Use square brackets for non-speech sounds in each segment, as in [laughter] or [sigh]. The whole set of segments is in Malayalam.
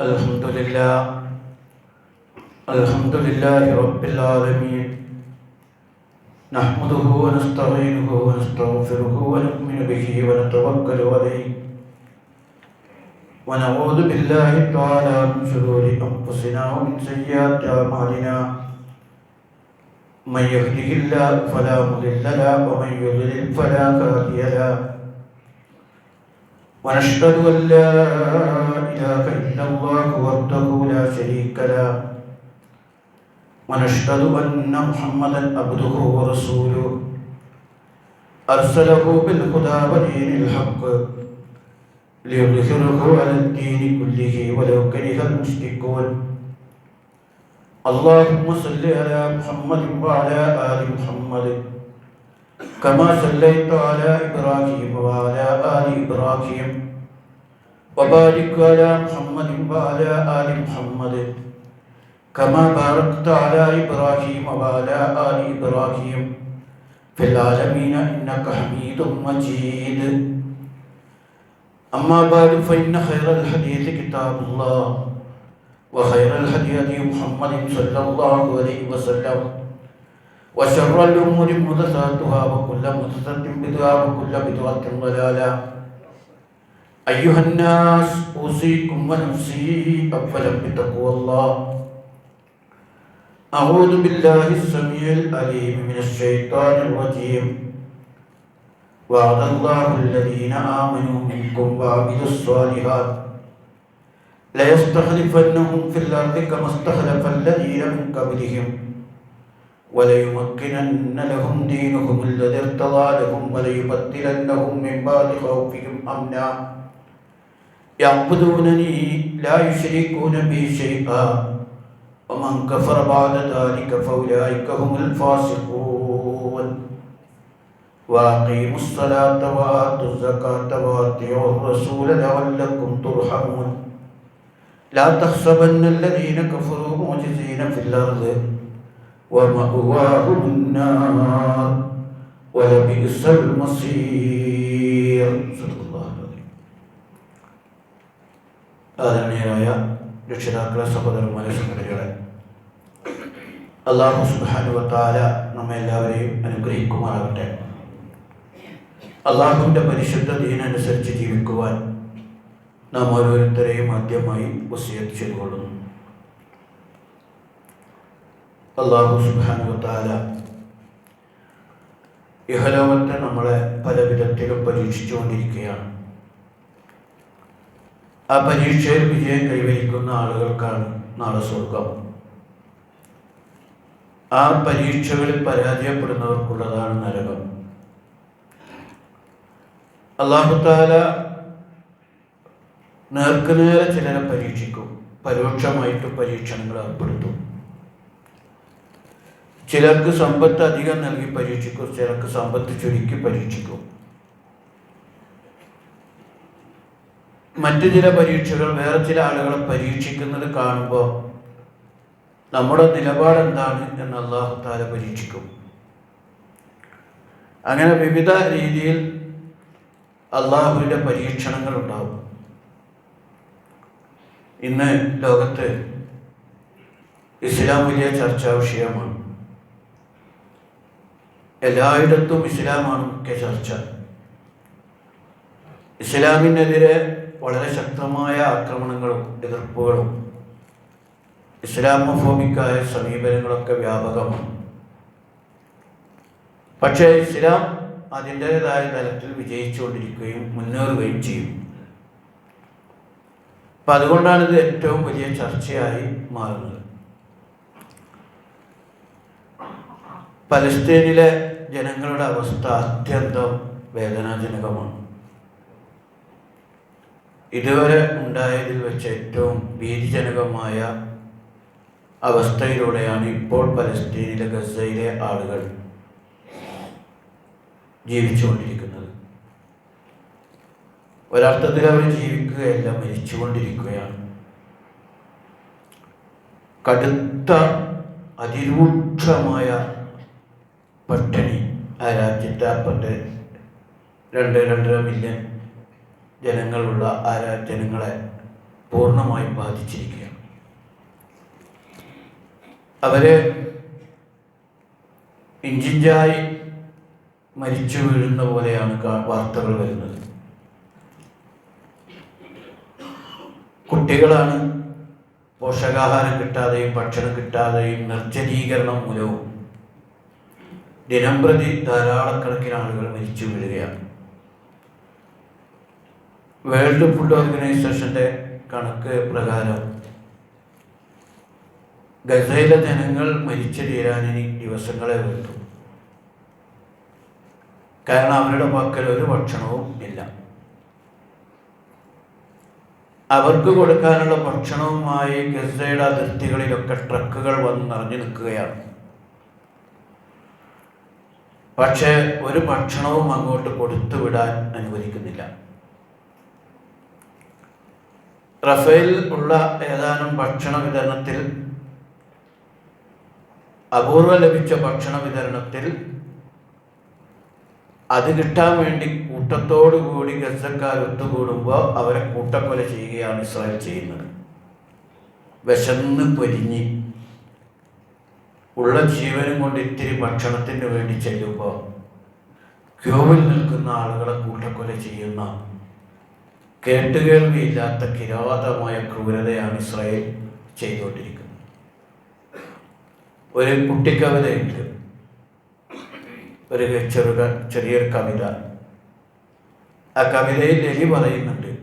الحمد لله. الحمد لله رب العالمين. نحمده ونستعينه ونستغفره ونؤمن به ونتوكل عليه. ونعوذ بالله تعالى من شرور أنفسنا ومن سيئات أعمالنا. من يهده الله فلا مضل له ومن يضلل فلا هادي له. ونشهد أن لا إله إلا الله وحده لا شريك له ونشهد أن محمدا عبده ورسوله. أرسله بالهدى ودين الحق ليظهره على الدين كله ولو كره المشركون. اللهم صل على محمد وعلى آل محمد كما صليت على إبراهيم وعلى آل إبراهيم. وبارك على محمد وعلى آل محمد كما باركت على إبراهيم وعلى آل إبراهيم في العالمين إنك حميد مجيد. أما بعد فإن خير الحديث كتاب الله وخير الهدي هدي محمد صلى الله عليه وسلم وشر الأمور محدثاتها وكل محدثة بدعة وكل بدعة ضلالة. أيها الناس أوصيكم ونفسي أولا بتقوى الله أعوذ بالله السميع العليم من الشيطان الرجيم وعد الله الذين آمنوا منكم وعملوا الصالحات ليستخلفنهم في الأرض كما استخلف الذين من قبلهم وليمكنن لهم دينهم الذي ارتضى لهم وليبدلنهم من بعد خوفهم أمنا يعبدونني لا يشركون بي شيئا. ومن كفر بعد ذلك فأولئك هم الفاسقون. وأقيموا الصلاة وآتوا الزكاة وأطيعوا الرسول لعلكم ترحمون. لا تحسبن الذين كفروا معجزين في الأرض. ومأواهم النار. ولبئس المصير. صدق ആദരണീയരായ രക്ഷിതാക്കളെ സഹോദരന്മാരെ സഹോദരികളെ. അള്ളാഹു സുബാനുവത്താല നമ്മെ എല്ലാവരെയും അനുഗ്രഹിക്കുമാറാകട്ടെ. അള്ളാഹുവിന്റെ പരിശുദ്ധ ദീനനുസരിച്ച് ജീവിക്കുവാൻ നാം ഓരോരുത്തരെയും ആദ്യമായി വസിയത്ത് ചെയ്തുകൊള്ളുന്നു. അള്ളാഹു സുബാനുവത്താല ഇഹലോകത്തെ നമ്മളെ പല വിധത്തിലും പരീക്ഷിച്ചുകൊണ്ടിരിക്കുകയാണ്. ആ പരീക്ഷയിൽ വിജയം കൈവരിക്കുന്ന ആളുകൾക്കാണ് നാളെ സ്വർഗം. ആ പരീക്ഷകളിൽ പരാജയപ്പെടുന്നവർക്കുള്ളതാണ് നരകം. അള്ളാഹുത്താല നേർക്കുനേരെ ചിലരെ പരീക്ഷിക്കും. പരോക്ഷമായിട്ട് പരീക്ഷണങ്ങൾ ഏർപ്പെടുത്തും. ചിലർക്ക് സമ്പത്ത് അധികം നൽകി പരീക്ഷിക്കും ചിലർക്ക് സമ്പത്ത് ചുരുക്കി പരീക്ഷിക്കും. മറ്റു ചില പരീക്ഷകൾ വേറെ ചില ആളുകളെ പരീക്ഷിക്കുന്നത് കാണുമ്പോൾ നമ്മുടെ നിലപാട് എന്താണ് എന്ന് അള്ളാഹു താല പരീക്ഷിക്കും. അങ്ങനെ വിവിധ രീതിയിൽ അള്ളാഹുവിന്റെ പരീക്ഷണങ്ങൾ ഉണ്ടാവും. ഇന്ന് ലോകത്ത് ഇസ്ലാം വലിയ ചർച്ചാ വിഷയമാണ്. എല്ലായിടത്തും ഇസ്ലാമാണ് മുഖ്യ ചർച്ച. ഇസ്ലാമിനെതിരെ വളരെ ശക്തമായ ആക്രമണങ്ങളും എതിർപ്പുകളും ഇസ്ലാമോഫോമിക്കായ സമീപനങ്ങളൊക്കെ വ്യാപകമാണ്. പക്ഷേ ഇസ്ലാം അതിന്റെതായ തലത്തിൽ വിജയിച്ചുകൊണ്ടിരിക്കുകയും മുന്നേറുകയും ചെയ്യും. അപ്പം അതുകൊണ്ടാണ് ഇത് ഏറ്റവും വലിയ ചർച്ചയായി മാറുന്നത്. പലസ്തീനിലെ ജനങ്ങളുടെ അവസ്ഥ അത്യന്തം വേദനാജനകമാണ്. ഇതുവരെ ഉണ്ടായതിൽ വെച്ച് ഏറ്റവും ഭീതിജനകമായ അവസ്ഥയിലൂടെയാണ് ഇപ്പോൾ പലസ്തീനിലെ ഗസയിലെ ആളുകൾ ജീവിച്ചുകൊണ്ടിരിക്കുന്നത്. ഒരർത്ഥത്തിൽ അവർ ജീവിക്കുകയല്ല മരിച്ചുകൊണ്ടിരിക്കുകയാണ്. കടുത്ത അതിരൂക്ഷമായ പട്ടിണി ആ രാജ്യത്തെ രണ്ട് രണ്ടര മില്യൺ ജനങ്ങളുള്ള ആരാ ജനങ്ങളെ പൂർണമായും ബാധിച്ചിരിക്കുകയാണ്. അവർ ഇഞ്ചിഞ്ചായി മരിച്ചു വീഴുന്ന പോലെയാണ് വാർത്തകൾ വരുന്നത്. കുട്ടികളാണ് പോഷകാഹാരം കിട്ടാതെയും ഭക്ഷണം കിട്ടാതെയും നിർജലീകരണം മൂലവും ദിനംപ്രതി ധാരാളക്കണക്കിന് ആളുകൾ മരിച്ചു വീഴുകയാണ്. വേൾഡ് ഫുഡ് ഓർഗനൈസേഷന്റെ കണക്ക് പ്രകാരം ഗസയിലെ ജനങ്ങൾ മരിച്ചു തീരാൻ ഇനി ദിവസങ്ങളെ വേണ്ടു. കാരണം അവരുടെ പക്കൽ ഒരു ഭക്ഷണവും ഇല്ല. അവർക്ക് കൊടുക്കാനുള്ള ഭക്ഷണവുമായി ഗസയുടെ അതിർത്തികളിലൊക്കെ ട്രക്കുകൾ വന്ന് നിറഞ്ഞു നിൽക്കുകയാണ്. പക്ഷേ ഒരു ഭക്ഷണവും അങ്ങോട്ട് കൊടുത്തു വിടാൻ അനുവദിക്കുന്നില്ല. റഫേൽ ഉള്ള ഏതാനും ഭക്ഷണ വിതരണത്തിൽ അപൂർവ ലഭിച്ച ഭക്ഷണ വിതരണത്തിൽ അത് കിട്ടാൻ വേണ്ടി കൂട്ടത്തോടുകൂടി ഗസക്കാർ ഒത്തുകൂടുമ്പോൾ അവരെ കൂട്ടക്കൊല ചെയ്യുകയാണ് ഇസ്രായേൽ ചെയ്യുന്നത്. വിശന്ന് പൊരിഞ്ഞ് ഉള്ള ജീവനും കൊണ്ട് ഇത്തിരി ഭക്ഷണത്തിന് വേണ്ടി ചെല്ലുമ്പോൾ ക്യൂവിൽ നിൽക്കുന്ന ആളുകളെ കൂട്ടക്കൊല ചെയ്യുന്ന കേട്ടുകേൾവിയില്ലാത്ത കിരാതമായ ക്രൂരതയാണ് ഇസ്രായേൽ ചെയ്തുകൊണ്ടിരിക്കുന്നത്. ഒരു കുട്ടിക്കവിതയുണ്ട് ഒരു ചെറുക ചെറിയൊരു കവിത ആ കവിതയിൽ എലി പറയുന്നുണ്ട്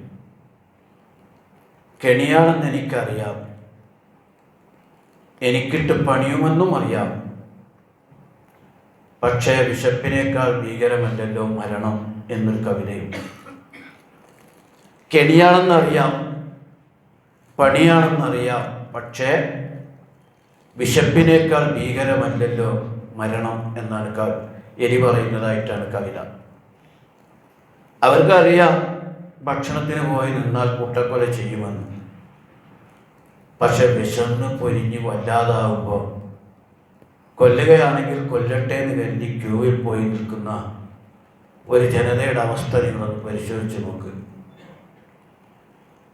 കെണിയാണെന്ന് എനിക്കറിയാം. എനിക്കിട്ട് പണിയുമെന്നും അറിയാം. പക്ഷേ വിശപ്പിനേക്കാൾ ഭീകരമല്ലല്ലോ മരണം എന്നൊരു കവിതയുണ്ട്. കെണിയാണെന്നറിയാം പണിയാണെന്നറിയാം. പക്ഷേ വിശപ്പിനേക്കാൾ ഭീകരമല്ലല്ലോ മരണം എന്നാണ് കവി എലി പറയുന്നതായിട്ടാണ് കവിത. അവർക്കറിയാം ഭക്ഷണത്തിന് പോയി നിന്നാൽ കൂട്ടക്കൊല ചെയ്യുമെന്ന്. പക്ഷെ വിശന്ന് പൊരിഞ്ഞ് വല്ലാതാവുമ്പോൾ കൊല്ലുകയാണെങ്കിൽ കൊല്ലട്ടെ എന്ന് കരുതി ക്യൂവിൽ പോയി നിൽക്കുന്ന ഒരു ജനതയുടെ അവസ്ഥ നിങ്ങളൊന്ന് പരിശോധിച്ച് നോക്ക്.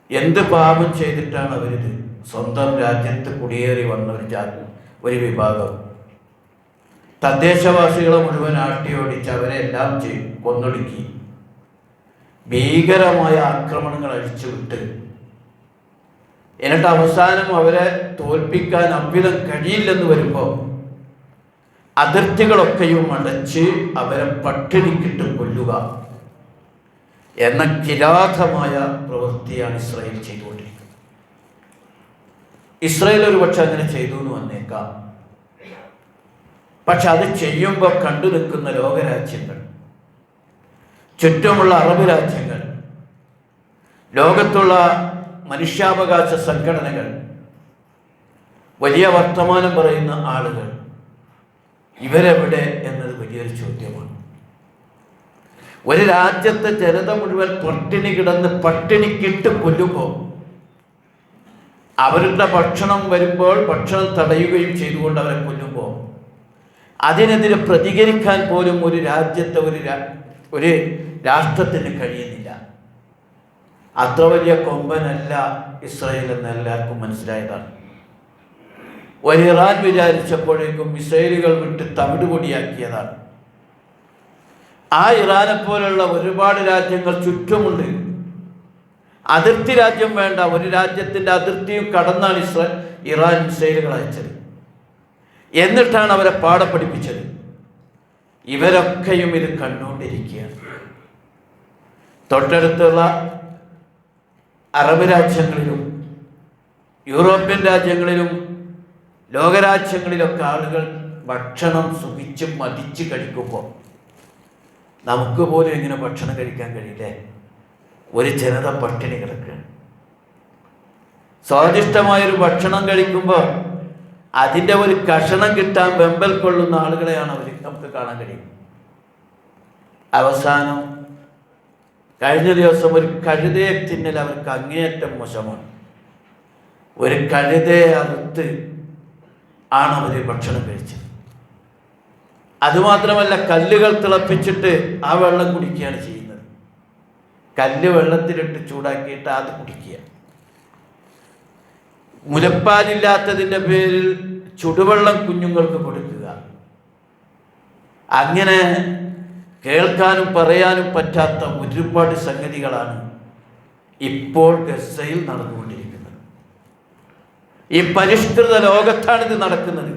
എന്ത് പാപം ചെയ്തിട്ടാണ് അവർ സ്വന്തം രാജ്യത്ത് കുടിയേറി വന്ന ഒരു ജാതി ഒരു വിഭാഗം. തദ്ദേശവാസികളെ മുഴുവൻ ആട്ടിയോടിച്ച് അവരെ എല്ലാം ചെയ്യും കൊന്നൊടുക്കി. ഭീകരമായ ആക്രമണങ്ങൾ അഴിച്ചുവിട്ട്. എന്നിട്ട് അവസാനം അവരെ തോൽപ്പിക്കാൻ അഭ്യുതം കഴിയില്ലെന്ന് വരുമ്പോൾ അതിർത്തികളൊക്കെയും അടച്ച് അവരെ പട്ടിണിക്കിട്ട് കൊല്ലുക. എന്ന കിരാതമായ പ്രവൃത്തിയാണ് ഇസ്രായേൽ ചെയ്തുകൊണ്ടിരിക്കുന്നത്. ഇസ്രായേൽ ഒരു പക്ഷെ അങ്ങനെ ചെയ്തു എന്ന് വന്നേക്കാം. പക്ഷെ അത് ചെയ്യുമ്പോൾ കണ്ടു നിൽക്കുന്ന ലോകരാജ്യങ്ങൾ ചുറ്റുമുള്ള അറബ് രാജ്യങ്ങൾ ലോകത്തുള്ള മനുഷ്യാവകാശ സംഘടനകൾ വലിയ വർത്തമാനം പറയുന്ന ആളുകൾ ഇവരെവിടെ എന്നത് വലിയൊരു ചോദ്യമാണ്. ഒരു രാജ്യത്തെ ജനത മുഴുവൻ പട്ടിണി കിടന്ന് പട്ടിണിക്കിട്ട് കൊല്ലുമ്പോൾ അവരുടെ ഭക്ഷണം വരുമ്പോൾ ഭക്ഷണം തടയുകയും ചെയ്തുകൊണ്ട് അവരെ കൊല്ലുമ്പോൾ അതിനെതിരെ പ്രതികരിക്കാൻ പോലും ഒരു രാജ്യത്തെ ഒരു ഒരു രാഷ്ട്രത്തിന് കഴിയുന്നില്ല. അത്ര വലിയ കൊമ്പനല്ല ഇസ്രായേൽ എന്ന് എല്ലാവർക്കും മനസ്സിലായതാണ്. ഒരു ഇറാൻ വിചാരിച്ചപ്പോഴേക്കും മിസൈലുകൾ വിട്ട് തവിട് പൊടിയാക്കിയതാണ്. ആ ഇറാനെ പോലുള്ള ഒരുപാട് രാജ്യങ്ങൾ ചുറ്റുമുണ്ട്. അതിർത്തി രാജ്യം വേണ്ട ഒരു രാജ്യത്തിന്റെ അതിർത്തിയും കടന്നാണ് ഇസ്രാ ഇറാൻ മിസൈലുകൾ അയച്ചത്. എന്നിട്ടാണ് അവരെ പാഠം പഠിപ്പിച്ചത്. ഇവരൊക്കെയും ഇത് കണ്ടുകൊണ്ടിരിക്കുകയാണ്. തൊട്ടടുത്തുള്ള അറബ് രാജ്യങ്ങളിലും യൂറോപ്യൻ രാജ്യങ്ങളിലും ലോകരാജ്യങ്ങളിലൊക്കെ ആളുകൾ ഭക്ഷണം സുഖിച്ച് മതിച്ച് കഴിക്കുമ്പോൾ നമുക്ക് പോലും ഇങ്ങനെ ഭക്ഷണം കഴിക്കാൻ കഴിയില്ലേ? ഒരു ജനത പട്ടിണി കിടക്കുകയാണ്. സ്വാദിഷ്ടമായൊരു ഭക്ഷണം കഴിക്കുമ്പോൾ അതിന്റെ ഒരു കഷണം കിട്ടാൻ വെമ്പൽ കൊള്ളുന്ന ആളുകളെയാണ് അവർ നമുക്ക് കാണാൻ കഴിയും അവസാനം കഴിഞ്ഞ ദിവസം ഒരു കഴുതയെ തിന്നൽ അവർക്ക് അങ്ങേയറ്റം മോശമാണ്. ഒരു കഴുതയെ അറുത്ത് ആണ് അവർ ഭക്ഷണം കഴിച്ചത്. അതുമാത്രമല്ല കല്ലുകൾ തിളപ്പിച്ചിട്ട് ആ വെള്ളം കുടിക്കുകയാണ് ചെയ്യുന്നത്. കല്ല് വെള്ളത്തിലിട്ട് ചൂടാക്കിയിട്ട് അത് കുടിക്കുക. മുലപ്പാലില്ലാത്തതിന്റെ പേരിൽ ചുടുവെള്ളം കുഞ്ഞുങ്ങൾക്ക് കൊടുക്കുക. അങ്ങനെ കേൾക്കാനും പറയാനും പറ്റാത്ത ഒരുപാട് സംഗതികളാണ് ഇപ്പോൾ ഗസയിൽ നടന്നുകൊണ്ടിരിക്കുന്നത്. ഈ പരിഷ്കൃത ലോകത്താണ് ഇത് നടക്കുന്നത്.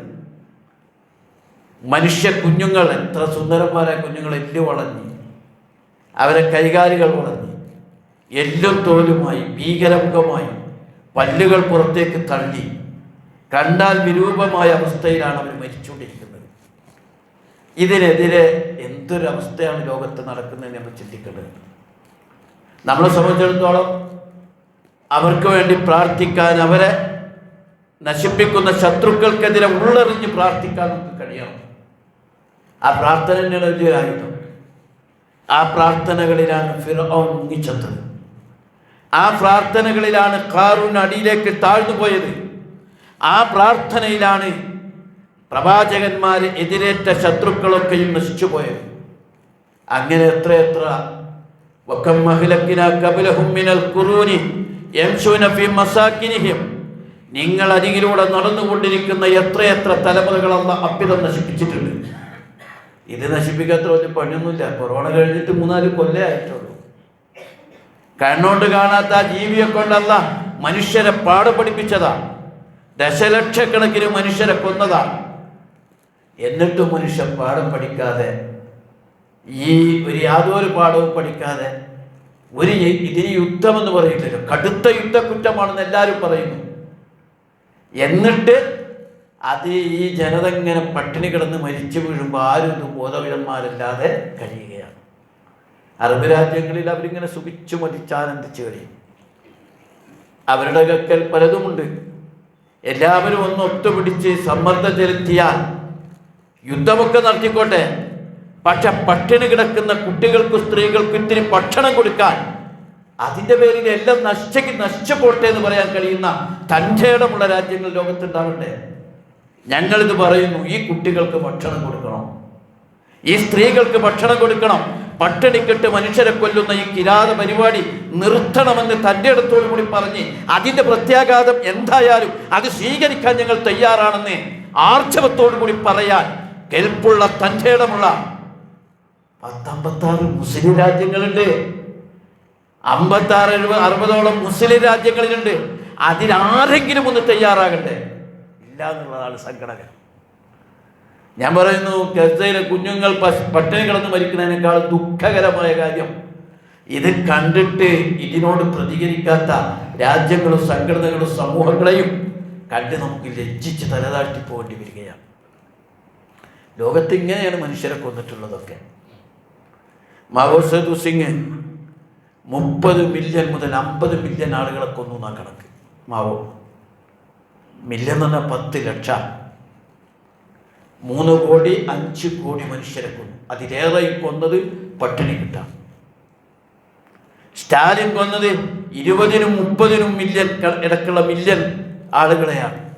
മനുഷ്യ കുഞ്ഞുങ്ങൾ എത്ര സുന്ദരന്മാരായ കുഞ്ഞുങ്ങൾ എല്ല് വളഞ്ഞ് അവരെ കൈകാലുകൾ വളഞ്ഞ് എല്ലും തോലുമായി ഭീകരമുഖമായി പല്ലുകൾ പുറത്തേക്ക് തള്ളി. കണ്ടാൽ വിരൂപമായ അവസ്ഥയിലാണ് അവർ മരിച്ചുകൊണ്ടിരിക്കുന്നത്. ഇതിനെതിരെ എന്തൊരവസ്ഥയാണ് ലോകത്ത് നടക്കുന്നതെന്ന് നമ്മൾ ചിന്തിക്കേണ്ടത് നമ്മളെ സംബന്ധിച്ചിടത്തോളം അവർക്ക് വേണ്ടി പ്രാർത്ഥിക്കാൻ അവരെ നശിപ്പിക്കുന്ന ശത്രുക്കൾക്കെതിരെ ഉള്ളറിഞ്ഞ് പ്രാർത്ഥിക്കാൻ നമുക്ക് കഴിയണം. ആ പ്രാർത്ഥന തന്നെയാണ് ആ പ്രാർത്ഥനകളിലാണ് ഫിറോൻ മുങ്ങിച്ചെത്തത് ആ പ്രാർത്ഥനകളിലാണ് കാറൂൺ അടിയിലേക്ക് താഴ്ന്നു പോയത്. ആ പ്രാർത്ഥനയിലാണ് പ്രവാചകന്മാരെ എതിരേറ്റ ശത്രുക്കളൊക്കെയും നശിച്ചു പോയത്. അങ്ങനെ എത്രയെത്ര വക്കം മഹിലക്കിന കപിലഹും മിനൽ ഖുറൂനി യംശൂന ഫീ മസാക്കിനിഹിം. നിങ്ങൾ അരികിലൂടെ നടന്നുകൊണ്ടിരിക്കുന്ന എത്രയെത്ര തലമുറകളെന്ന അപ്പിതം നശിപ്പിച്ചിട്ടുണ്ട്. ഇത് നശിപ്പിക്കാത്ത വലിയ പണിയൊന്നുമില്ല. കൊറോണ കഴിഞ്ഞിട്ട് മൂന്നാൽ കൊല്ലേ ആയിട്ടുള്ളൂ. കണ്ണോണ്ട് കാണാത്ത ആ ജീവിയെ കൊണ്ടല്ല മനുഷ്യരെ പാട് പഠിപ്പിച്ചതാ. ദശലക്ഷക്കണക്കിന് മനുഷ്യരെ കൊന്നതാ. എന്നിട്ടും മനുഷ്യൻ പാഠം പഠിക്കാതെ ഈ ഒരു യാതൊരു പാഠവും പഠിക്കാതെ ഒരു ഇതിന് യുദ്ധമെന്ന് പറയില്ലല്ലോ കടുത്ത യുദ്ധക്കുറ്റമാണെന്ന് എല്ലാവരും പറയുന്നു. എന്നിട്ട് അത് ഈ ജനത ഇങ്ങനെ പട്ടിണി കിടന്ന് മരിച്ചു വീഴുമ്പോൾ ആരും ഇത് കഴിയുകയാണ്. അറബ് രാജ്യങ്ങളിൽ അവരിങ്ങനെ സുഖിച്ചു മതിച്ചാനന്ദിച്ചു കഴിയും. അവരുടെ കക്കൽ പലതുമുണ്ട്. എല്ലാവരും ഒന്ന് ഒത്തുപിടിച്ച് സമ്മർദ്ദം ചെലുത്തിയാൽ യുദ്ധമൊക്കെ നടത്തിക്കോട്ടെ പക്ഷെ പട്ടിണി കിടക്കുന്ന കുട്ടികൾക്കും സ്ത്രീകൾക്കും ഇത്തിരി ഭക്ഷണം കൊടുക്കാൻ അതിന്റെ പേരിൽ എല്ലാം നശിച്ചു പോട്ടെ എന്ന് പറയാൻ കഴിയുന്ന തന്റെ ഇടമുള്ള രാജ്യങ്ങൾ ലോകത്തുണ്ടാവട്ടെ ഞങ്ങളിത് പറയുന്നു ഈ കുട്ടികൾക്ക് ഭക്ഷണം കൊടുക്കണം. ഈ സ്ത്രീകൾക്ക് ഭക്ഷണം കൊടുക്കണം. പട്ടിണിക്കിട്ട് മനുഷ്യരെ കൊല്ലുന്ന ഈ കിരാത പരിപാടി നിർത്തണമെന്ന് തന്റെ അടുത്തോടു കൂടി പറഞ്ഞ് അതിന്റെ പ്രത്യാഘാതം എന്തായാലും അത് സ്വീകരിക്കാൻ ഞങ്ങൾ തയ്യാറാണെന്ന് ആർജവത്തോടു കൂടി പറയാൻ കെൽപ്പുള്ള തന്റെ ഇടമുള്ള പത്തമ്പത്താറ് മുസ്ലിം രാജ്യങ്ങളുണ്ട്. അമ്പത്താറ് എഴുപത് അറുപതോളം മുസ്ലിം രാജ്യങ്ങളിലുണ്ട്. അതിലാരെങ്കിലും ഒന്ന് തയ്യാറാകണ്ടേ ഇല്ല എന്നുള്ളതാണ് സങ്കടകരം ഞാൻ പറയുന്നു ഗസയിലെ കുഞ്ഞുങ്ങൾ പട്ടിണി കിടന്ന് മരിക്കുന്നതിനേക്കാൾ ദുഃഖകരമായ കാര്യം ഇത് കണ്ടിട്ട് ഇതിനോട് പ്രതികരിക്കാത്ത രാജ്യങ്ങളും സംഘടനകളും സമൂഹങ്ങളെയും കണ്ട് നമുക്ക് ലജ്ജിച്ച് തലതാഴ്ത്തി പോകേണ്ടി വരികയാണ്. ലോകത്ത് ഇങ്ങനെയാണ് മനുഷ്യരെ കൊന്നിട്ടുള്ളതൊക്കെ. മാവോ സേതു സിംഗ് മുപ്പത് മില്യൺ മുതൽ അമ്പത് മില്യൺ ആളുകളെ കൊന്നു എന്നാണ് കണക്ക്. മാവോ? മില്യൺ എന്ന പറഞ്ഞാൽ പത്ത് ലക്ഷം. മൂന്ന് കോടി അഞ്ച് കോടി മനുഷ്യരെ കൊന്നു. അതിലേറെ കൊന്നത് പട്ടിണി കിട്ടാം. സ്റ്റാലിൻ കൊന്നത് ഇരുപതിനും മുപ്പതിനും മില്യൺ ഇടക്കുള്ള മില്യൺ ആളുകളെയാണ്.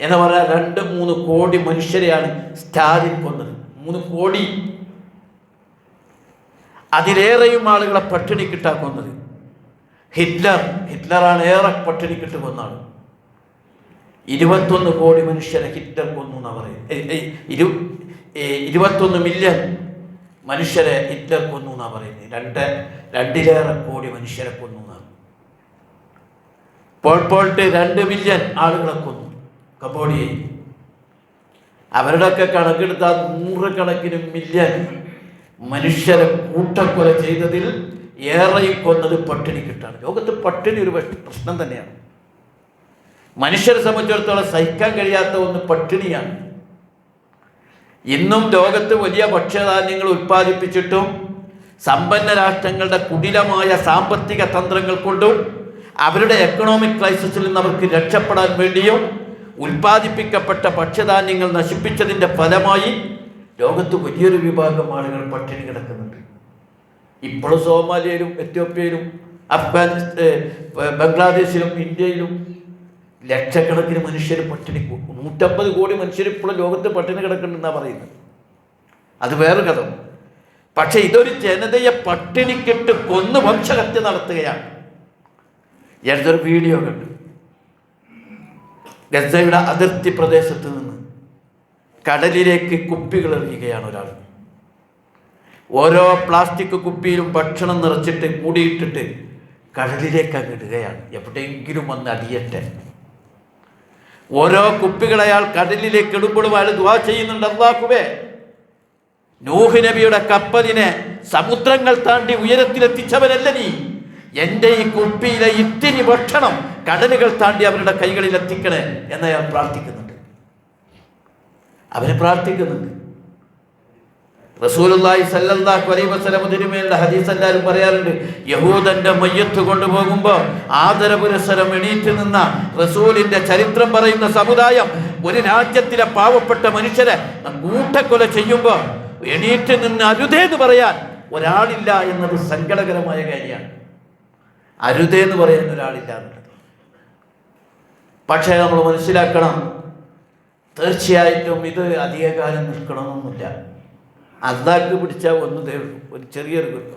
എന്ന് പറയാൻ രണ്ട് മൂന്ന് കോടി മനുഷ്യരെയാണ് സ്റ്റാലിൻ കൊന്നത്. മൂന്ന് കോടി. അതിലേറെയും ആളുകളെ പട്ടിണി കിട്ടാൻ കൊന്നത് ഹിറ്റ്ലർ. ഹിറ്റ്ലറാണ് ഏറെ പട്ടിണി കിട്ട് കൊന്നാൾ ഇരുപത്തൊന്ന് കോടി മനുഷ്യരെ ഹിറ്റ്ലർ കൊന്നു എന്നാ പറയുന്നത്. ഇരു ഇരുപത്തൊന്ന് മില്യൺ മനുഷ്യരെ ഹിറ്റ്ലർ കൊന്നു എന്നാ പറയുന്നത്. രണ്ട് രണ്ടിലേറെ കോടി മനുഷ്യരെ കൊന്നു എന്നാണ് പോൾപോൾട്ട് രണ്ട് മില്യൺ ആളുകളെ കൊന്നു. കംബോഡിയയിൽ. അവരുടെയൊക്കെ കണക്കെടുത്താൽ നൂറുകണക്കിന് മില്യൺ മനുഷ്യരെ കൂട്ടക്കൊല ചെയ്തതിൽ ഏറെയും കൊന്നത് പട്ടിണി കിട്ടാണ് ലോകത്ത് പട്ടിണി ഒരു പ്രശ്നം തന്നെയാണ്. മനുഷ്യരെ സംബന്ധിച്ചിടത്തോളം സഹിക്കാൻ കഴിയാത്ത ഒന്ന് പട്ടിണിയാണ്. ഇന്നും ലോകത്ത് വലിയ ഭക്ഷ്യധാന്യങ്ങൾ ഉൽപ്പാദിപ്പിച്ചിട്ടും സമ്പന്ന രാഷ്ട്രങ്ങളുടെ കുടിലമായ സാമ്പത്തിക തന്ത്രങ്ങൾ കൊണ്ടും അവരുടെ എക്കണോമിക് ക്രൈസിസിൽ നിന്ന് അവർക്ക് രക്ഷപ്പെടാൻ വേണ്ടിയും ഉൽപ്പാദിപ്പിക്കപ്പെട്ട ഭക്ഷ്യധാന്യങ്ങൾ നശിപ്പിച്ചതിന്റെ ഫലമായി ലോകത്ത് വലിയൊരു വിഭാഗം ആളുകൾ പട്ടിണി കിടക്കുന്നുണ്ട്. ഇപ്പോഴും സോമാലിയയിലും എത്യോപ്യയിലും അഫ്ഗാനിസ്ഥാൻ ബംഗ്ലാദേശിലും ഇന്ത്യയിലും ലക്ഷക്കണക്കിന് മനുഷ്യർ പട്ടിണി നൂറ്റമ്പത് കോടി മനുഷ്യർ ഇപ്പോഴും ലോകത്ത് പട്ടിണി കിടക്കുന്നുണ്ടെന്നാണ് പറയുന്നത്. അത് വേറെ കഥ. പക്ഷേ ഇതൊരു ജനതയെ പട്ടിണിക്കിട്ട് കൊന്ന് വംശഹത്യ നടത്തുകയാണ്. ഞാനിതൊരു വീഡിയോ കണ്ടു. ഗസയുടെ അതിർത്തി പ്രദേശത്ത് നിന്ന് കടലിലേക്ക് കുപ്പികൾ എറിയുകയാണ് ഒരാൾ. ഓരോ പ്ലാസ്റ്റിക് കുപ്പിയിലും ഭക്ഷണം നിറച്ചിട്ട് മൂടിയിട്ടിട്ട് കടലിലേക്ക് അങ്ങ് ഇടുകയാണ്. എവിടെയെങ്കിലും വന്ന് അടിയട്ടെ. ഓരോ കുപ്പികൾ അയാൾ കടലിലേക്ക് ഇടുമ്പോഴും അയാൾ ദ്വാ ചെയ്യുന്നുണ്ട് അള്ളാഹുവേ നൂഹ് നബിയുടെ കപ്പലിനെ സമുദ്രങ്ങൾ താണ്ടി ഉയരത്തിലെത്തിച്ചവനല്ല നീ? എന്റെ ഈ കുപ്പിയിലെ ഇത്തിരി ഭക്ഷണം കടലുകൾ താണ്ടി അവരുടെ കൈകളിൽ എത്തിക്കണേ എന്ന് അയാൾ പ്രാർത്ഥിക്കുന്നുണ്ട്. അവരെ പ്രാർത്ഥിക്കുന്നുണ്ട്. റസൂലുള്ളാഹി സല്ലല്ലാഹു അലൈഹി വസല്ലം തിരുമേലിന്റെ ഹദീസ് എല്ലാവരും പറയാറുണ്ട് യഹൂദന്റെ മയ്യത്ത് കൊണ്ടുപോകുമ്പോൾ ആദരപുരസരം എണീറ്റ് നിന്ന റസൂലിന്റെ ചരിത്രം പറയുന്ന സമുദായം ഒരു രാജ്യത്തിലെ പാവപ്പെട്ട മനുഷ്യരെ കൂട്ടക്കൊല ചെയ്യുമ്പോൾ എണീറ്റ് നിന്ന് അരുതേന്ന് പറയാൻ ഒരാളില്ല എന്നത് സങ്കടകരമായ കാര്യമാണ്. അരുതേന്ന് പറയാൻ ഒരാളില്ല എന്നുള്ളത്. പക്ഷേ നമ്മൾ മനസ്സിലാക്കണം തീർച്ചയായിട്ടും ഇത് അധികകാലം നിൽക്കണമെന്നൊന്നുമില്ല അള്ളാഹ്ക്ക് പിടിച്ചാൽ ഒന്ന് തേടും ഒരു ചെറിയൊരു ഗുരുത്വം.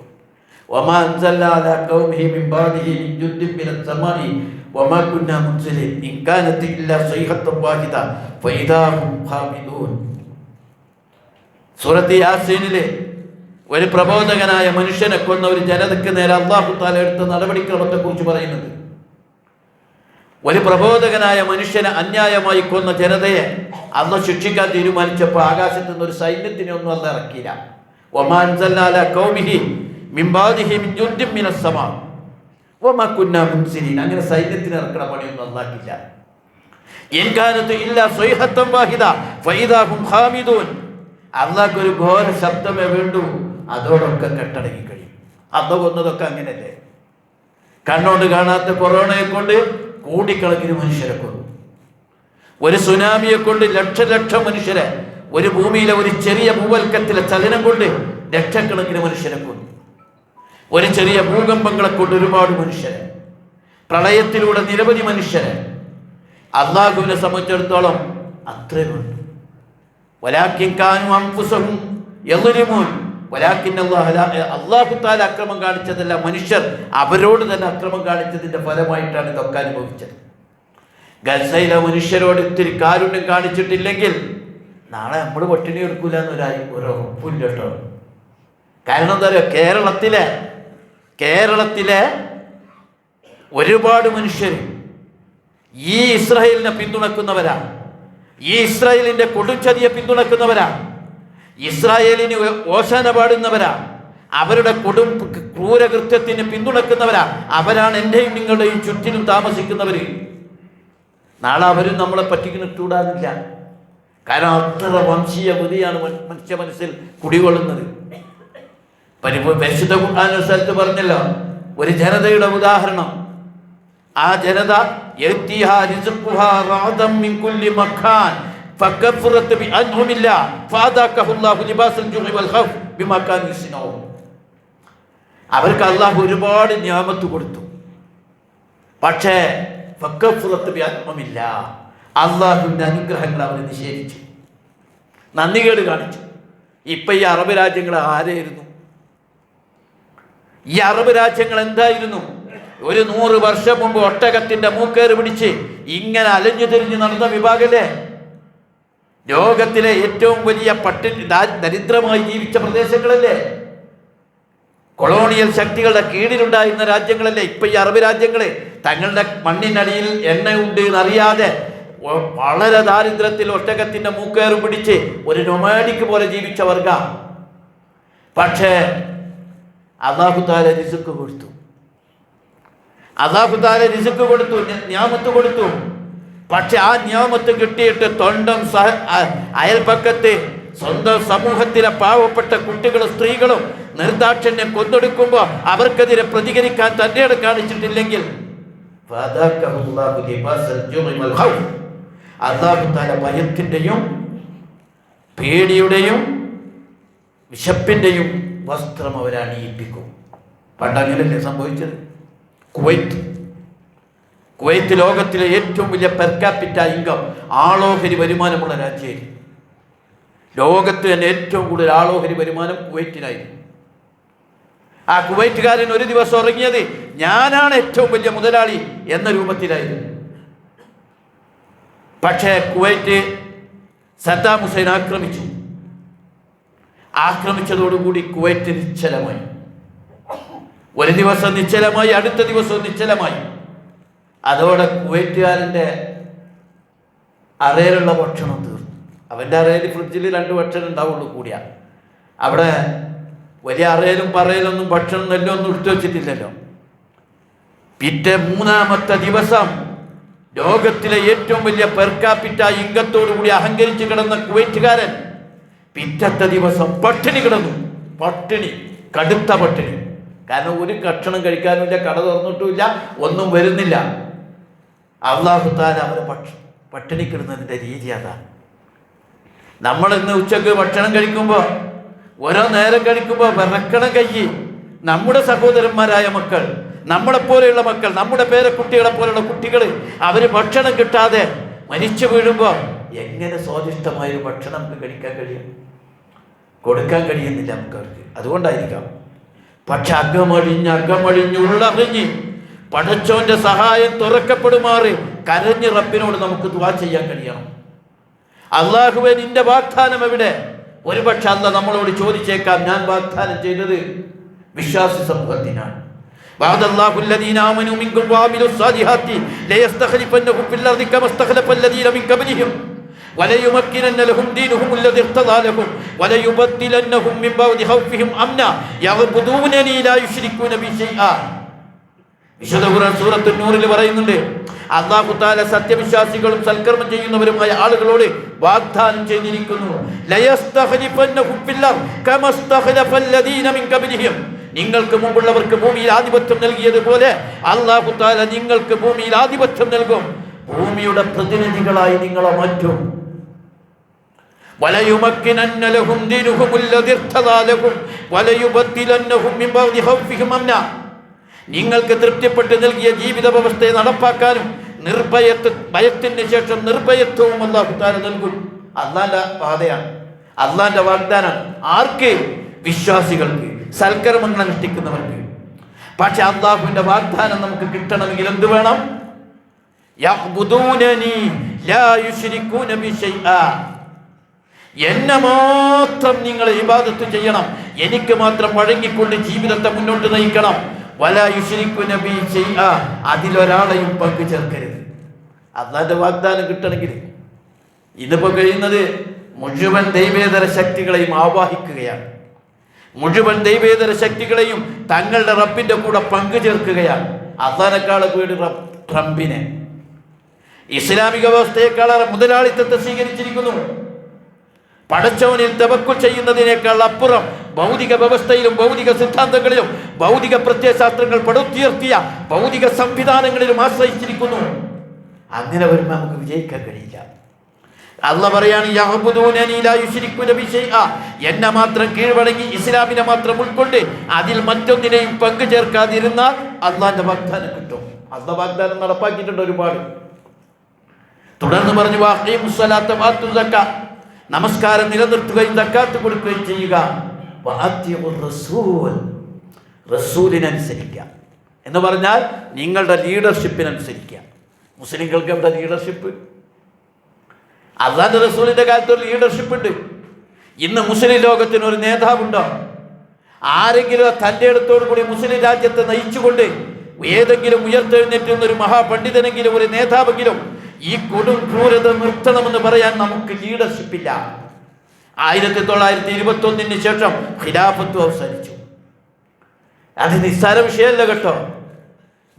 ഒരു പ്രബോധകനായ മനുഷ്യനെ കൊന്ന ഒരു ജനതയ്ക്ക് നേരെ അള്ളാഹു താല എടുത്ത നടപടിക്രമത്തെ കുറിച്ച് പറയുന്നത് ഒരു പ്രബോധകനായ മനുഷ്യനെ അന്യായമായി കൊന്ന ജനതയെ അന്ന് ശിക്ഷിക്കാൻ തീരുമാനിച്ചപ്പോൾ ആകാശത്ത് നിന്ന് ഒരു സൈന്യത്തിനെ ഒന്നും അന്ന് ഇറക്കിയില്ല. ഒമാൻ സല്ലാല കൗമിഹി മിംബാദിഹി മിൻ മിനസ്സമാ മിനസ് സമാ മുൻസിരീൻ. അങ്ങനെ സൈന്യത്തിന് ഇറക്കണ പണിയൊന്നും അന്നാക്കില്ല എൻകാലത്ത് ഇല്ല സ്വൈഹത്തം വാഹിദ ഫൈദാഹും ഹാമിദൂൻ അള്ളാഹ് ഒരു ഘോര ശബ്ദമേ വേണ്ടു. അതോടൊക്കെ കെട്ടടങ്ങി കഴിയും. അന്ന് കൊന്നതൊക്കെ അങ്ങനെയല്ലേ? കണ്ണോണ്ട് കാണാത്ത കൊറോണയെ കൊണ്ട് കോടിക്കണക്കിന് മനുഷ്യരെ കൊന്നു. ഒരു സുനാമിയെ കൊണ്ട് ലക്ഷലക്ഷം മനുഷ്യരെ ഒരു ഭൂമിയിലെ ഒരു ചെറിയ ഭൂവൽക്കത്തിലെ ചലനം കൊണ്ട് ലക്ഷക്കണക്കിന് മനുഷ്യരെ കൊന്നു. ഒരു ചെറിയ ഭൂകമ്പങ്ങളെ കൊണ്ട് ഒരുപാട് മനുഷ്യരെ പ്രളയത്തിലൂടെ നിരവധി മനുഷ്യരെ. അള്ളാഹുവിനെ സംബന്ധിച്ചിടത്തോളം അത്രയുമുണ്ട് വലാക്കിൻ കാനും അംഫുസഹും യദ്ലിമൂൻ അള്ളാഹു താല അക്രമം കാണിച്ചതല്ല മനുഷ്യർ അവരോട് തന്നെ അക്രമം കാണിച്ചതിന്റെ ഫലമായിട്ടാണ് ഇതൊക്കെ അനുഭവിച്ചത്. ഗസയിലെ മനുഷ്യരോട് ഇത്തിരി കാരുണ്യം കാണിച്ചിട്ടില്ലെങ്കിൽ നാളെ നമ്മൾ പട്ടിണി എടുക്കൂല എന്നൊരു ഒരു ഉറപ്പില്ല കേട്ടോ. കാരണം എന്താ പറയുക കേരളത്തിലെ കേരളത്തിലെ ഒരുപാട് മനുഷ്യർ ഈ ഇസ്രായേലിനെ പിന്തുണക്കുന്നവരാണ് ഈ ഇസ്രായേലിന്റെ കൊടുച്ചതിയെ പിന്തുണക്കുന്നവരാ. ഇസ്രായേലിന് ഓശാന പാടുന്നവരാ. അവരുടെ കൊടും ക്രൂരകൃത്യത്തിന് പിന്തുണക്കുന്നവരാ. അവരാണ് എന്റെയും നിങ്ങളുടെയും ചുറ്റിനും താമസിക്കുന്നവര്. നാളെ അവരും നമ്മളെ പറ്റിക്കിട്ടൂടാനില്ല കാരണം അത്ര വംശീയ ബുദ്ധിയാണ് മനുഷ്യ മനസ്സിൽ കുടികൊള്ളുന്നത്. പരിശുദ്ധ ഒരു സ്ഥലത്ത് പറഞ്ഞല്ലോ ഒരു ജനതയുടെ ഉദാഹരണം. ആ ജനത മക്കാൻ ഫകഫറത് ബിഅൻഹുമില്ല ഫഅദാകഹുല്ലാഹു ലിബാസൽ ജുഇ വൽ ഖൗഫ് ബിമാ കാനൂ യസ്നഊൻ അവർക്ക് അള്ളാഹു ഒരുപാട് ഞാമത്ത് കൊടുത്തു. പക്ഷേ ഫക്കഫുറത്ത് വ്യാത്മമില്ല അള്ളാഹുവിന്റെ അനുഗ്രഹങ്ങൾ അവർ നിഷേധിച്ചു. നന്ദികേട് കാണിച്ചു. ഇപ്പൊ ഈ അറബ് രാജ്യങ്ങൾ ആരായിരുന്നു? ഈ അറബ് രാജ്യങ്ങൾ എന്തായിരുന്നു? ഒരു നൂറ് വർഷം മുമ്പ് ഒട്ടകത്തിന്റെ മൂക്കേറ് പിടിച്ച് ഇങ്ങനെ അലഞ്ഞു തിരിഞ്ഞ് നടന്ന വിഭാഗല്ലേ ലോകത്തിലെ ഏറ്റവും വലിയ പട്ടി ദരിദ്രമായി ജീവിച്ച പ്രദേശങ്ങളല്ലേ? കൊളോണിയൽ ശക്തികളുടെ കീഴിലുണ്ടായിരുന്ന രാജ്യങ്ങളല്ലേ? ഇപ്പൊ ഈ അറബ് രാജ്യങ്ങളെ തങ്ങളുടെ മണ്ണിനടിയിൽ എണ്ണ ഉണ്ട് എന്നറിയാതെ വളരെ ദാരിദ്ര്യത്തിൽ ഒട്ടകത്തിന്റെ മൂക്കേറും പിടിച്ച് ഒരു നൊമാഡിക്ക് പോലെ ജീവിച്ച വർഗ. പക്ഷേ അള്ളാഹുത്താല റിസുക്ക് കൊടുത്തു. അള്ളാഹുത്താല റിസുക്ക് കൊടുത്തു ഞാമത്ത് കൊടുത്തു. പക്ഷെ ആ നിയമത്ത് കിട്ടിയിട്ട് തൊണ്ടം സഹ അയൽപക്കത്തെ സ്വന്തം സമൂഹത്തിലെ പാവപ്പെട്ട കുട്ടികളും സ്ത്രീകളും നിർദാക്ഷിണ്യം കൊന്നൊടുക്കുമ്പോൾ അവർക്കെതിരെ പ്രതികരിക്കാൻ തന്റെ കാണിച്ചിട്ടില്ലെങ്കിൽ. അള്ളാഹു താല ഭയത്തിന്റെയും പേടിയുടെയും വിശപ്പിന്റെയും വസ്ത്രം അവരെ അണിയിപ്പിക്കും. പണ്ട് അങ്ങനെയല്ലേ സംഭവിച്ചത്? കുവൈറ്റ് കുവൈത്ത് ലോകത്തിലെ ഏറ്റവും വലിയ പെർ ക്യാപിറ്റ ഇൻകം ആളോഹരി വരുമാനമുള്ള രാജ്യമായിരുന്നു ലോകത്ത് തന്നെ ഏറ്റവും കൂടുതൽ ആളോഹരി വരുമാനം കുവൈറ്റിനായിരുന്നു ആ കുവൈറ്റുകാരൻ ഒരു ദിവസം ഉറങ്ങിയത് ഞാനാണ് ഏറ്റവും വലിയ മുതലാളി എന്ന രൂപത്തിലായിരുന്നു. പക്ഷേ കുവൈറ്റ് സദ്ദാം ഹുസൈൻ ആക്രമിച്ചു. ആക്രമിച്ചതോടുകൂടി കുവൈറ്റ് നിശ്ചലമായി. ഒരു ദിവസം നിശ്ചലമായി അടുത്ത ദിവസവും നിശ്ചലമായി. അതോടെ കുവൈറ്റുകാരന്റെ അറയിലുള്ള ഭക്ഷണം തീർന്നു. അവന്റെ അറയിൽ ഫ്രിഡ്ജിൽ രണ്ട് ഭക്ഷണം ഉണ്ടാവുള്ളൂ കൂടിയാ. അവിടെ വലിയ അറയിലും പറയലൊന്നും ഭക്ഷണം നെല്ലൊന്നും എടുത്തു വെച്ചിട്ടില്ലല്ലോ. പിറ്റേ മൂന്നാമത്തെ ദിവസം ലോകത്തിലെ ഏറ്റവും വലിയ പെർക്കാപ്പിറ്റ ഇംഗത്തോടു കൂടി അഹങ്കരിച്ച് കിടന്ന കുവൈറ്റുകാരൻ പിറ്റത്തെ ദിവസം പട്ടിണി കിടന്നു. പട്ടിണി കടുത്ത പട്ടിണി. കാരണം ഒരു കക്ഷണം കഴിക്കാനുമില്ല കട തുറന്നിട്ടുമില്ല ഒന്നും വരുന്നില്ല. അള്ളാഹു താല അവരെ പക്ഷ പട്ടിണിക്കിടുന്നതിന്റെ രീതി അതാണ് നമ്മൾ ഇന്ന് ഉച്ചയ്ക്ക് ഭക്ഷണം കഴിക്കുമ്പോൾ ഓരോ നേരം കഴിക്കുമ്പോൾ വിറക്കണം കയ്യ്. നമ്മുടെ സഹോദരന്മാരായ മക്കൾ നമ്മളെപ്പോലെയുള്ള മക്കൾ നമ്മുടെ പേരക്കുട്ടികളെ പോലെയുള്ള കുട്ടികൾ അവർ ഭക്ഷണം കിട്ടാതെ മരിച്ചു വീഴുമ്പോൾ എങ്ങനെ സ്വാദിഷ്ടമായ ഭക്ഷണം നമുക്ക് കഴിക്കാൻ കഴിയും? കൊടുക്കാൻ കഴിയുന്നില്ല നമുക്ക് അവർക്ക് അതുകൊണ്ടായിരിക്കാം. പക്ഷെ അകമഴിഞ്ഞ് അകമഴിഞ്ഞ് ഉള്ളറിഞ്ഞ് പടച്ചോന്റെ സഹായം തുറക്കപ്പെടുമാറ് കരഞ്ഞ് റബ്ബിനോട് നമുക്ക് ദുവാ ചെയ്യാൻ കഴിയണം അള്ളാഹുവെ നിന്റെ വാഗ്ദാനം എവിടെ ഒരുപക്ഷെ അല്ല നമ്മളോട് ചോദിച്ചേക്കാം ഞാൻ വാഗ്ദാനം ചെയ്തത് വിശ്വാസി സമൂഹത്തിനാണ് وعد الله الذين آمنوا منكم وعملوا الصالحات ليستخلفنهم في الأرض كما استخلف الذين من قبلهم وليمكنن لهم دينهم الذي ارتضى لهم وليبدلنهم من بعد خوفهم أمنا يعبدونني لا يشركون بي شيئا വിശുദ്ധ ഖുർആൻ സൂറത്ത് നൂറിൽ പറയുന്നുണ്ട് അള്ളാഹു താല സത്യവിശ്വാസികളും സൽക്കർമ്മം ചെയ്യുന്നവരുമായ ആളുകളോട് വാഗ്ദാനം ചെയ്തിരിക്കുന്നു ലയസ്തഖലിഫന്നഹും ഫിൽ അർദ് കമസ്തഖലഫല്ലദീന മിൻ ഖബ്ലിഹിം നിങ്ങൾക്ക് മുമ്പുള്ളവർക്ക് ഭൂമിയിൽ ആധിപത്യം നൽകിയതുപോലെ അള്ളാഹു താല നിങ്ങൾക്ക് ഭൂമിയിൽ ആധിപത്യം നൽകും ഭൂമിയുടെ പ്രതിനിധികളായി നിങ്ങളെ മാറ്റും وليمكنن لهم دينهم الذي ارتضى لهم وليبدلنهم من بعد خوفهم أمنا നിങ്ങൾക്ക് തൃപ്തിപ്പെട്ട് നൽകിയ ജീവിത വ്യവസ്ഥയെ നടപ്പാക്കാനും നിർഭയത്വ ഭയത്തിന് ശേഷം നിർഭയത്വവും അള്ളാഹു താല നൽകും. അള്ളാന്റെ പാതയാണ്. അള്ളാന്റെ വാഗ്ദാനം ആർക്ക്? വിശ്വാസികൾക്ക് സൽക്കർമ്മങ്ങൾ അനുഷ്ഠിക്കുന്നവർക്ക് പക്ഷെ അള്ളാഹുവിന്റെ വാഗ്ദാനം നമുക്ക് കിട്ടണമെങ്കിൽ എന്ത് വേണം? എന്നെ മാത്രം നിങ്ങൾ ഇബാദത്ത് ചെയ്യണം. എനിക്ക് മാത്രം വഴങ്ങിക്കൊണ്ട് ജീവിതത്തെ മുന്നോട്ട് നയിക്കണം. വല യുഷരിക്കു നബി ചെയ്യ അതിലൊരാളെയും പങ്കു ചേർക്കരുത്. അള്ളാന്റെ വാഗ്ദാനം കിട്ടണമെങ്കിൽ ഇതിപ്പോ കഴിയുന്നത് മുഴുവൻ ദൈവേതര ശക്തികളെയും ആവാഹിക്കുകയാണ്. മുഴുവൻ ദൈവേതര ശക്തികളെയും തങ്ങളുടെ റബ്ബിന്റെ കൂടെ പങ്കു ചേർക്കുകയാണ്. അള്ളാനേക്കാളെ വീട് ട്രംപിനെ ഇസ്ലാമിക വ്യവസ്ഥയെക്കാളേറെ മുതലാളിത്തത്തെ സ്വീകരിച്ചിരിക്കുന്നു. പടച്ചവനിൽ തവക്കുൽ ചെയ്യുന്നതിനേക്കാൾ അപ്പുറം ഭൗതിക വ്യവസ്ഥയിലും ഭൗതിക സിദ്ധാന്തങ്ങളിലും ഭൗതിക പ്രത്യയശാസ്ത്രങ്ങൾ പടുത്തുയർത്തിയ ഭൗതിക സംവിധാനങ്ങളിലും ആശ്രയിച്ചിരിക്കുന്നു. അങ്ങനെ വരുമ്പോൾ നമുക്ക് വിജയിക്കാൻ കഴിയില്ല. അല്ല പറയാണ് ലാ യുശ്രിക്കുന ബി ശൈഅ." എന്നെ മാത്രം കീഴ്വണങ്ങി ഇസ്ലാമിനെ മാത്രം ഉൾക്കൊണ്ട് അതിൽ മറ്റൊന്നിനെയും പങ്കു ചേർക്കാതിരുന്നാൽ അള്ളാന്റെ വാഗ്ദാനം കിട്ടും. അള്ള വാഗ്ദാനം നടപ്പാക്കിയിട്ടുണ്ട് ഒരുപാട്. തുടർന്ന് പറഞ്ഞു നമസ്കാരം നിലനിർത്തുകയും തക്കാത്ത് കൊടുക്കുകയും ചെയ്യുക. റസൂൽ. റസൂലിനനുസരിക്കുക. എന്ന് പറഞ്ഞാൽ നിങ്ങളുടെ ലീഡർഷിപ്പിനനുസരിക്കുക. മുസ്ലിങ്ങൾക്ക് എവിടെ ലീഡർഷിപ്പ്? അസാദ് റസൂലിന്റെ കാലത്ത് ഒരു ലീഡർഷിപ്പ് ഉണ്ട് ഇന്ന് മുസ്ലിം ലോകത്തിന് ഒരു നേതാവുണ്ടോ? ആരെങ്കിലും തന്റെ അടുത്തോടു കൂടി മുസ്ലിം രാജ്യത്തെ നയിച്ചുകൊണ്ട് ഏതെങ്കിലും ഉയർത്തെഴുന്നേറ്റുന്ന ഒരു മഹാപണ്ഡിതനെങ്കിലും ഒരു നേതാവെങ്കിലും ഈ കൊടും ക്രൂരത നിർത്തണമെന്ന് പറയാൻ നമുക്ക് ലീഡർഷിപ്പ് ഇല്ല ആയിരത്തി തൊള്ളായിരത്തി ഇരുപത്തി ഒന്നിന് ശേഷം ഖിലാഫത്ത് അവസാനിച്ചു. അത് നിസ്സാര വിഷയമല്ല കേട്ടോ.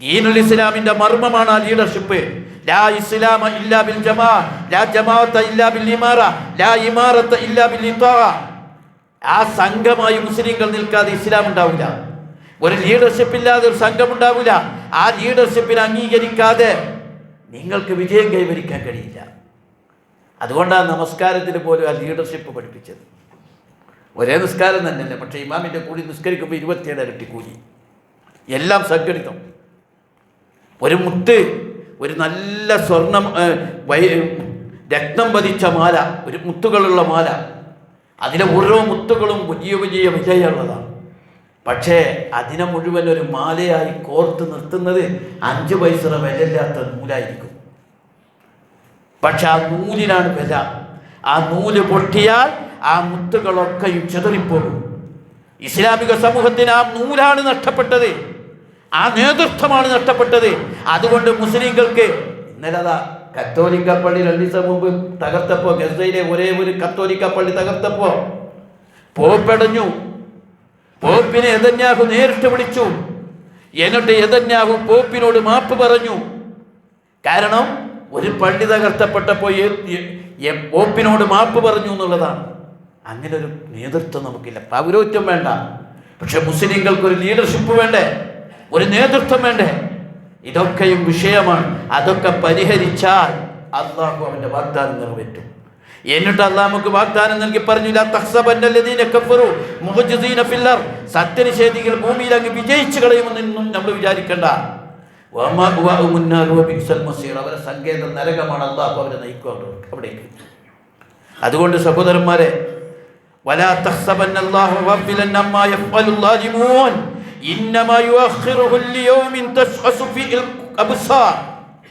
ദീനുൽ ഇസ്ലാമിന്റെ മർമ്മമാണ് ആ ലീഡർഷിപ്പ്. ലാ ഇസ്ലാമ ഇല്ലാ ബിൽ ജമാ ലാ ജമാഅത്ത ഇല്ലാ ബിൽ ഇമാറ ലാ ഇമാറത്ത ഇല്ലാ ബിൽ ഇത്താഅ. ആ സംഘമായി മുസ്ലിങ്ങൾ നിൽക്കാതെ ഇസ്ലാം ഉണ്ടാവില്ല. ഒരു ലീഡർഷിപ്പ് ഇല്ലാതെ ഒരു സംഘം ഉണ്ടാവില്ല. ആ ലീഡർഷിപ്പിനെ അംഗീകരിക്കാതെ നിങ്ങൾക്ക് വിജയം കൈവരിക്കാൻ കഴിയില്ല. അതുകൊണ്ടാണ് നമസ്കാരത്തിന് പോലും ആ ലീഡർഷിപ്പ് പഠിപ്പിച്ചത്. ഒരേ നിസ്കാരം തന്നെയല്ലേ പക്ഷേ ഇമാമിന്റെ കൂടി നിസ്കരിക്കുമ്പോൾ ഇരുപത്തിയേഴ് ഇരട്ടി കൂലി. എല്ലാം സംഘടിതം. ഒരു മുത്ത് ഒരു നല്ല സ്വർണം രക്തം പതിച്ച മാല ഒരു മുത്തുകളുള്ള മാല. അതിലെ ഓരോ മുത്തുകളും വലിയ വലിയ വിജയമുള്ളതാണ്. പക്ഷേ അതിനെ മുഴുവൻ ഒരു മാലയായി കോർത്ത് നിർത്തുന്നത് അഞ്ച് പൈസ വിലയില്ലാത്ത നൂലായിരിക്കും. പക്ഷെ ആ നൂലിനാണ് വില. ആ നൂൽ പൊട്ടിയാൽ ആ മുത്തുകളൊക്കെയും ചെതറിപ്പോകും. ഇസ്ലാമിക സമൂഹത്തിന് ആ നൂലാണ് നഷ്ടപ്പെട്ടത്. ആ നേതൃത്വമാണ് നഷ്ടപ്പെട്ടത്. അതുകൊണ്ട് മുസ്ലിങ്ങൾക്ക് ഇന്നലെ അതാ കത്തോലിക്ക പള്ളി രണ്ടു ദിവസം മുമ്പ് തകർത്തപ്പോ ഗസയിലെ ഒരേ ഒരു കത്തോലിക്ക പള്ളി തകർത്തപ്പോ പോപ്പടഞ്ഞു. പോപ്പിനെ എതന്യാഹു നേരിട്ട് വിളിച്ചു. എന്നിട്ട് എതന്യാഹു പോപ്പിനോട് മാപ്പ് പറഞ്ഞു. കാരണം ഒരു പള്ളി തകർത്തപ്പെട്ടപ്പോൾ പോപ്പിനോട് മാപ്പ് പറഞ്ഞു എന്നുള്ളതാണ്. അങ്ങനെ ഒരു നേതൃത്വം നമുക്കില്ല. പൗരോഹിത്യം വേണ്ട. പക്ഷെ മുസ്ലിങ്ങൾക്ക് ഒരു ലീഡർഷിപ്പ് വേണ്ടേ? ഒരു നേതൃത്വം വേണ്ടേ? ഇതൊക്കെയും വിഷയമാണ്. അതൊക്കെ പരിഹരിച്ചാൽ അള്ളാഹു അവന്റെ വാഗ്ദാനം നിറവേറ്റും. എന്നിട്ട് നമുക്ക് വാഗ്ദാനം നൽകി പറഞ്ഞു സത്യനിഷേധികൾ ഭൂമിയിൽ അങ്ങ് വിജയിച്ചു കളയുമെന്നൊന്നും നമ്മൾ വിചാരിക്കണ്ട. അവരെ സങ്കേതം നരകമാണ് അള്ളാഹു അവരെ നയിക്കുന്നത് അവിടേക്ക്. അതുകൊണ്ട് സഹോദരന്മാരെ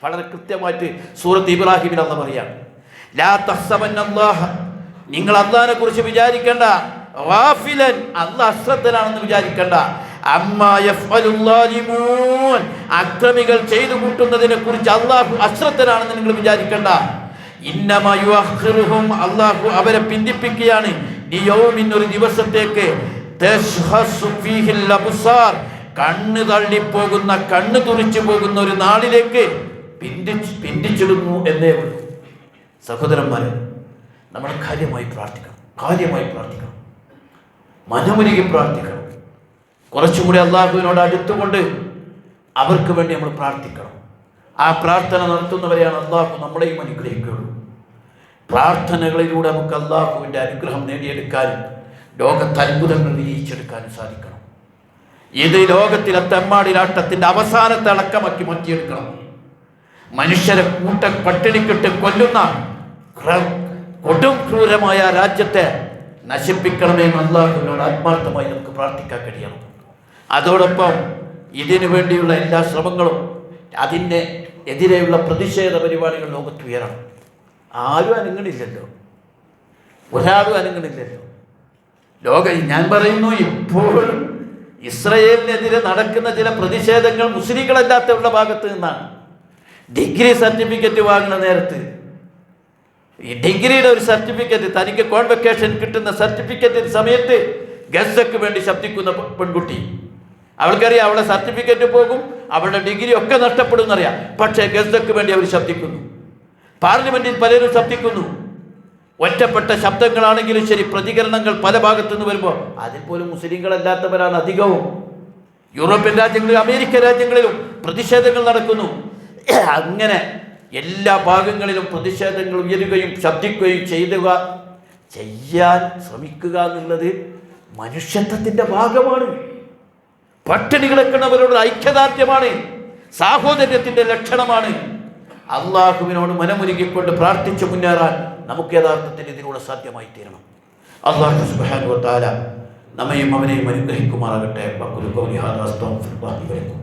വളരെ കൃത്യമായിട്ട് സൂറത്ത് ഇബ്രാഹിമിനെ അന്ന് പറയാണ്. ലാ തഹ്സബൻ അല്ലാഹ നിങ്ങൾ അള്ളാഹിനെ കുറിച്ച് വിചാരിക്കണ്ട. ഗാഫിലൻ അള്ളാഹ് അശ്രദ്ധനാണെന്ന് വിചാരിക്കണ്ട. അക്രമികൾ ചെയ്തു കൂട്ടുന്നതിനെ കുറിച്ച് അള്ളാഹു അശ്രദ്ധനാണെന്ന് നിങ്ങൾ വിചാരിക്കണ്ട. ഇന്നമയുഹും അള്ളാഹു അവരെ പിന്തിപ്പിക്കുകയാണ്. ഒരു ദിവസത്തേക്ക്. കണ്ണ് തള്ളിപ്പോകുന്ന കണ്ണ് തുറിച്ചു പോകുന്ന ഒരു നാളിലേക്ക് പിന്തിച്ച് പിന്തിച്ചിടുന്നു എന്നേ ഉള്ളൂ. സഹോദരന്മാരെ നമ്മൾ കാര്യമായി പ്രാർത്ഥിക്കണം കാര്യമായി പ്രാർത്ഥിക്കണം മനമുരുകി പ്രാർത്ഥിക്കണം. കുറച്ചുകൂടി അള്ളാഹുവിനോട് അടുത്തുകൊണ്ട് അവർക്ക് വേണ്ടി നമ്മൾ പ്രാർത്ഥിക്കണം. ആ പ്രാർത്ഥന നടത്തുന്നവരെയാണ് അള്ളാഹു നമ്മളെയും അനുഗ്രഹിക്കുകയുള്ളൂ. പ്രാർത്ഥനകളിലൂടെ നമുക്ക് അള്ളാഹുവിന്റെ അനുഗ്രഹം നേടിയെടുക്കാനും ലോകത്ത് അത്ഭുതങ്ങൾ വിജയിച്ചെടുക്കാനും സാധിക്കണം. ഇത് ലോകത്തിലെ തെമ്മാടിലാട്ടത്തിന്റെ അവസാനത്തെ അടക്കമാക്കി മാറ്റിയെടുക്കണം. മനുഷ്യരെ കൂട്ട പട്ടിണിക്കിട്ട് കൊല്ലുന്ന കൊടും ക്രൂരമായ രാജ്യത്തെ നശിപ്പിക്കണമെന്ന് അള്ളാഹുവിനോട് ആത്മാർത്ഥമായി നമുക്ക് പ്രാർത്ഥിക്കാൻ കഴിയണം. അതോടൊപ്പം ഇതിനു വേണ്ടിയുള്ള എല്ലാ ശ്രമങ്ങളും അതിന്റെ എതിരെയുള്ള പ്രതിഷേധ പരിപാടികൾ ലോകത്ത് ഉയരണം. ആരും അനങ്ങണില്ലല്ലോ. ഒരാളും അനങ്ങണില്ലല്ലോ. ലോക ഞാൻ പറയുന്നു ഇപ്പോഴും ഇസ്രയേലിനെതിരെ നടക്കുന്ന ചില പ്രതിഷേധങ്ങൾ മുസ്ലിങ്ങളല്ലാത്തവരുടെ ഭാഗത്ത് നിന്നാണ്. ഡിഗ്രി സർട്ടിഫിക്കറ്റ് വാങ്ങുന്ന നേരത്ത് ഈ ഡിഗ്രിയുടെ ഒരു സർട്ടിഫിക്കറ്റ് തനിക്ക് കോൺവെക്കേഷൻ കിട്ടുന്ന സർട്ടിഫിക്കറ്റിന് സമയത്ത് ഗസ്സക്ക് വേണ്ടി ശബ്ദിക്കുന്ന പെൺകുട്ടി. അവൾക്കറിയാം അവളെ സർട്ടിഫിക്കറ്റ് പോകും അവളുടെ ഡിഗ്രി ഒക്കെ നഷ്ടപ്പെടും എന്നറിയാം. പക്ഷേ ഗസ്സക്ക് വേണ്ടി അവർ ശബ്ദിക്കുന്നു. പാർലമെന്റിൽ പലരും ശബ്ദിക്കുന്നു. ഒറ്റപ്പെട്ട ശബ്ദങ്ങളാണെങ്കിലും ശരി പ്രതികരണങ്ങൾ പല ഭാഗത്തു നിന്ന് വരുമ്പോൾ അതിൽ പോലും മുസ്ലിങ്ങളല്ലാത്തവരാണ് അധികവും. യൂറോപ്യൻ രാജ്യങ്ങളിലും അമേരിക്കൻ രാജ്യങ്ങളിലും പ്രതിഷേധങ്ങൾ നടക്കുന്നു. [clears throat] അങ്ങനെ എല്ലാ ഭാഗങ്ങളിലും പ്രതിഷേധങ്ങൾ ഉയരുകയും ശബ്ദിക്കുകയും ചെയ്യുക. ചെയ്യാൻ ശ്രമിക്കുക എന്നുള്ളത് മനുഷ്യത്വത്തിന്റെ ഭാഗമാണ്. പട്ടിണി കിടക്കുന്നവരോട് ഐക്യദാർഢ്യമാണ്. സാഹോദര്യത്തിന്റെ ലക്ഷണമാണ്. അള്ളാഹുവിനോട് മനമുരുകിക്കൊണ്ട് പ്രാർത്ഥിച്ചു മുന്നേറാൻ നമുക്ക് യഥാർത്ഥത്തിൽ ഇതിലൂടെ സാധ്യമായി തീരണം. അള്ളാഹു സുബാനുവത്താല താല നമ്മയും അവനെയും അനുഗ്രഹിക്കുമാറാകട്ടെ. ബക്കുരു ഖൗലി ഹാദാ അസ്തഗ്ഫിറുല്ലാഹി വലക്കും